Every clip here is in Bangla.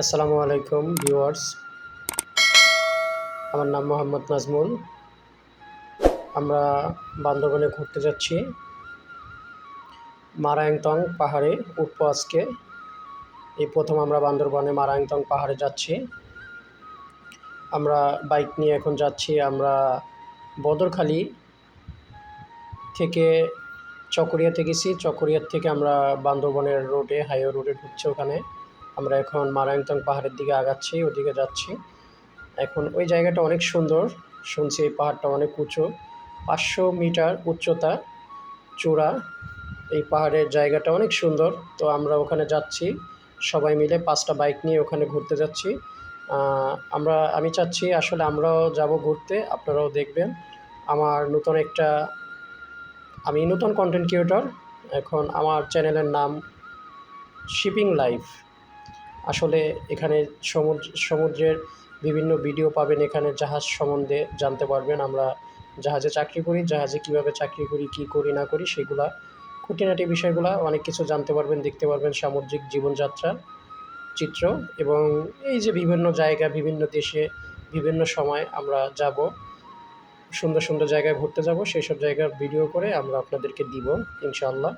আসসালামু আলাইকুম, ভিউয়ার্স। আমার নাম মোহাম্মদ নাজমুল। আমরা বান্দরবনে ঘুরতে যাচ্ছি। মারায়ংতং পাহাড়ে উঠবো আজকে। এই প্রথম আমরা বান্দরবনে মারায়ংতং পাহাড়ে যাচ্ছি। আমরা বাইক নিয়ে এখন যাচ্ছি। আমরা বদরখালি থেকে চকরিয়াতে গেছি। চকরিয়ার থেকে আমরা বান্দরবনের রোডে, হাইওয়ে রোডে ঢুকছি ওখানে। আমরা এখন মারায়ংতং পাহাড়ের দিকে আগাচ্ছি, ওদিকে যাচ্ছি। এখন ওই জায়গাটা অনেক সুন্দর, শুনছি এই পাহাড়টা অনেক উঁচু, পাঁচশো মিটার উচ্চতা, চূড়া। এই পাহাড়ের জায়গাটা অনেক সুন্দর, তো আমরা ওখানে যাচ্ছি। সবাই মিলে পাঁচটা বাইক নিয়ে ওখানে ঘুরতে যাচ্ছি। আমরা, আমি চাচ্ছি আসলে আমরাও যাব ঘুরতে, আপনারাও দেখবেন। আমার নতুন একটা, আমি নতুন কন্টেন্ট ক্রিয়েটর এখন আমার চ্যানেলের নাম শিপিং লাইফ আসলে এখানে সমুদ্র, সমুদ্রের বিভিন্ন ভিডিও পাবেন এখানে জাহাজ সম্বন্ধে জানতে পারবেন। আমরা জাহাজে চাকরি করি, জাহাজে কীভাবে চাকরি করি, কি করি, না করি, সেগুলা খুঁটিনাটি বিষয়গুলো অনেক কিছু জানতে পারবেন, দেখতে পারবেন সামুদ্রিক জীবনযাত্রা চিত্র এবং এই যে বিভিন্ন জায়গা, বিভিন্ন দেশে, বিভিন্ন সময় আমরা যাব, সুন্দর সুন্দর জায়গায় ঘুরতে যাব সেই সব জায়গার ভিডিও করে আমরা আপনাদেরকে দিব, ইনশাআল্লাহ।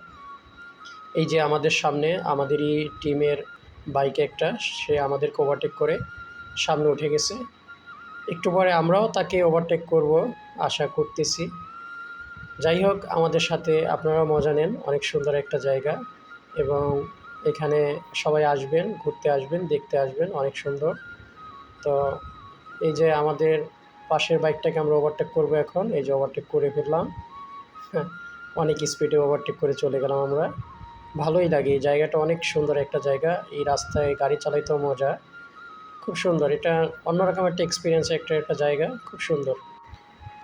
এই যে আমাদের সামনে, আমাদেরই টিমের বাইক একটা, সে আমাদেরকে ওভারটেক করে সামনে উঠে গেছে। একটু পরে আমরাও তাকে ওভারটেক করব, আশা করতেছি। যাই হোক, আমাদের সাথে আপনারাও মজা নেন, অনেক সুন্দর একটা জায়গা। এবং এখানে সবাই আসবেন, ঘুরতে আসবেন, দেখতে আসবেন, অনেক সুন্দর। তো এই যে আমাদের পাশের বাইকটাকে আমরা ওভারটেক করব এখন, এই যে ওভারটেক করে ফেললাম। হ্যাঁ অনেক স্পিডে ওভারটেক করে চলে গেলাম আমরা। ভালোই লাগে। এই জায়গাটা অনেক সুন্দর একটা জায়গা। এই রাস্তায় গাড়ি চালাইতেও মজা। খুব সুন্দর। এটা অন্যরকম একটা এক্সপিরিয়েন্স একটা একটা জায়গা। খুব সুন্দর।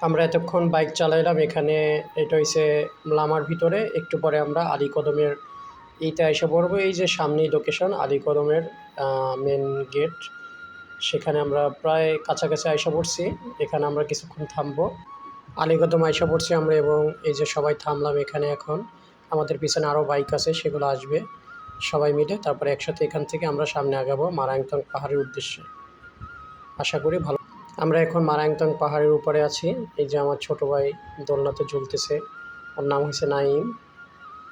আমরা এতক্ষণ বাইক চালাইলাম। এখানে এটা হইছে লামার ভিতরে। একটু পরে আমরা আলী কদমের এইতে এসে পড়ব। এই যে সামনেই লোকেশন আলী কদমের মেন গেট সেখানে আমরা প্রায় কাছাকাছি আইসা পড়ছি। এখানে আমরা কিছুক্ষণ থামবো। আলী কদম আইসা পড়ছি আমরা এবং এই যে সবাই থামলাম এখানে এখন। আমাদের পিছনে আরও বাইক আছে, সেগুলো আসবে। সবাই মিলে তারপরে একসাথে এখান থেকে আমরা সামনে আগাবো মারাংতং পাহাড়ের উদ্দেশ্যে। আশা করি ভালো। আমরা এখন মারাংতং পাহাড়ের উপরে আছি। এই যে আমার ছোট ভাই দোলনাতে ঝুলতেছে, ওর নাম হয়েছে নাইম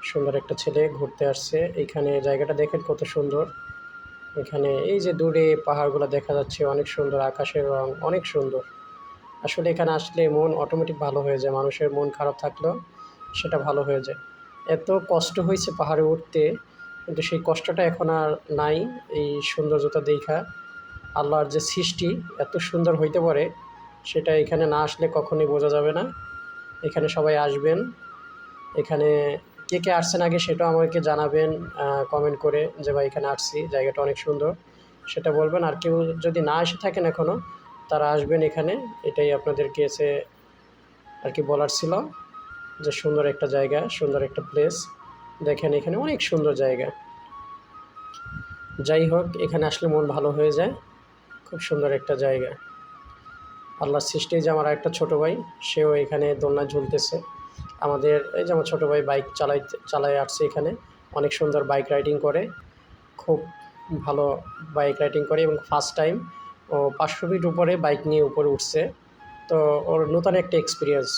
সুন্দর একটা ছেলে ঘুরতে আসছে। এইখানে জায়গাটা দেখেন কত সুন্দর। এখানে এই যে দূরে পাহাড়গুলো দেখা যাচ্ছে, অনেক সুন্দর আকাশের রং, অনেক সুন্দর। আসলে এখানে আসলে মন অটোমেটিক ভালো হয়ে যায়। মানুষের মন খারাপ থাকলেও সেটা ভালো হয়ে যায়। এত কষ্ট হয়েছে পাহাড়ে উঠতে, কিন্তু সেই কষ্টটা এখন আর নাই এই সৌন্দর্যতা দেখা। আল্লাহর যে সৃষ্টি এত সুন্দর হইতে পারে, সেটা এখানে না আসলে কখনোই বোঝা যাবে না। এখানে সবাই আসবেন। এখানে কে কে আসছেন আগে সেটাও আমাকে জানাবেন কমেন্ট করে যে ভাই এখানে আসছি, জায়গাটা অনেক সুন্দর, সেটা বলবেন। আর কেউ যদি না এসে থাকেন এখনও তারা আসবেন এখানে, এটাই আপনাদেরকে এসে আর কি বলার ছিল। যে সুন্দর একটা জায়গা, সুন্দর একটা প্লেস দেখেন এখানে অনেক সুন্দর জায়গা। যাই হোক, এখানে আসলে মন ভালো হয়ে যায়। খুব সুন্দর একটা জায়গা। আল্লাহর সৃষ্টি যে আমার একটা ছোটো ভাই, সেও এখানে দোলনা ঝুলতেছে। আমাদের এই যে আমার ছোটো ভাই বাইক চালাই চালায় আসছে এখানে। অনেক সুন্দর বাইক রাইডিং করে। খুব ভালো বাইক রাইডিং করে এবং ফার্স্ট টাইম ও পাঁচশো ফিট উপরে বাইক নিয়ে উপরে উঠছে। তো ওর নতুন একটা এক্সপিরিয়েন্স